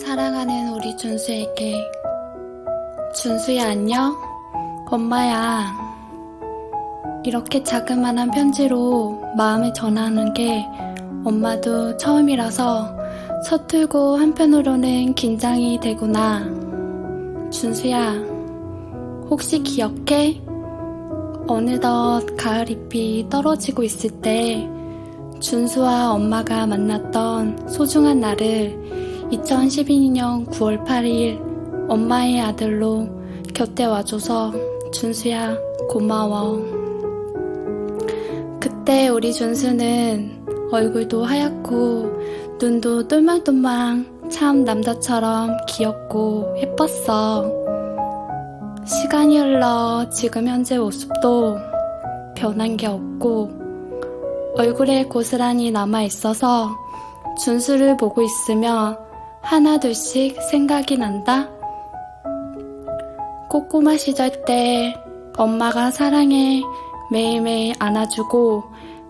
사랑하는 우리 준수에게 준수야 안녕? 엄마야 이렇게 자그마한 편지로 마음을 전하는 게 엄마도 처음이라서 서툴고 한편으로는 긴장이 되구나 준수야 혹시 기억해? 어느덧 가을 잎이 떨어지고 있을 때 준수와 엄마가 만났던 소중한 날을 2012년 9월 8일 엄마의 아들로 곁에 와줘서 준수야 고마워. 그때 우리 준수는 얼굴도 하얗고 눈도 똘망똘망 참 남자처럼 귀엽고 예뻤어. 시간이 흘러 지금 현재 모습도 변한 게 없고 얼굴에 고스란히 남아 있어서 준수를 보고 있으며 하나둘씩 생각이 난다. 꼬꼬마 시절 때 엄마가 사랑해 매일매일 안아주고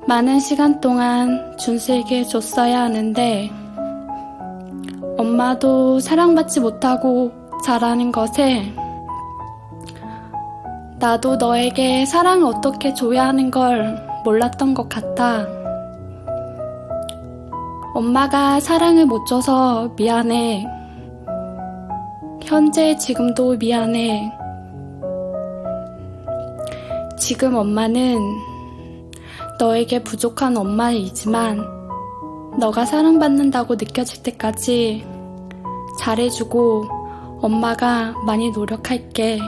많은 시간 동안 준수에게 줬어야 하는데 엄마도 사랑받지 못하고 자라는 것에 나도 너에게 사랑을 어떻게 줘야 하는 걸 몰랐던 것 같아. 엄마가 사랑을 못 줘서 미안해. 현재 지금도 미안해. 지금 엄마는 너에게 부족한 엄마이지만 너가 사랑받는다고 느껴질 때까지 잘해주고 엄마가 많이 노력할게.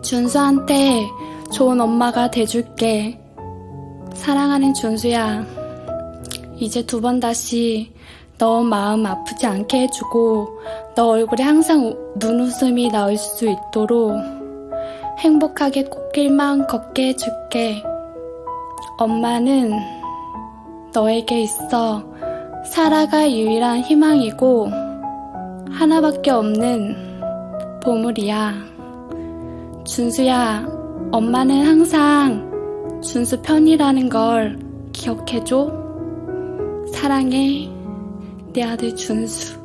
준수한테 좋은 엄마가 돼줄게. 사랑하는 준수야. 이제 두 번 다시 너 마음 아프지 않게 해주고 너 얼굴에 항상 우- 눈웃음이 나올 수 있도록 행복하게 꽃길만 걷게 해줄게. 엄마는 너에게 있어 살아가 유일한 희망이고 하나밖에 없는 보물이야. 준수야, 엄마는 항상 준수 편이라는 걸 기억해줘. 사랑해, 내 아들 준수.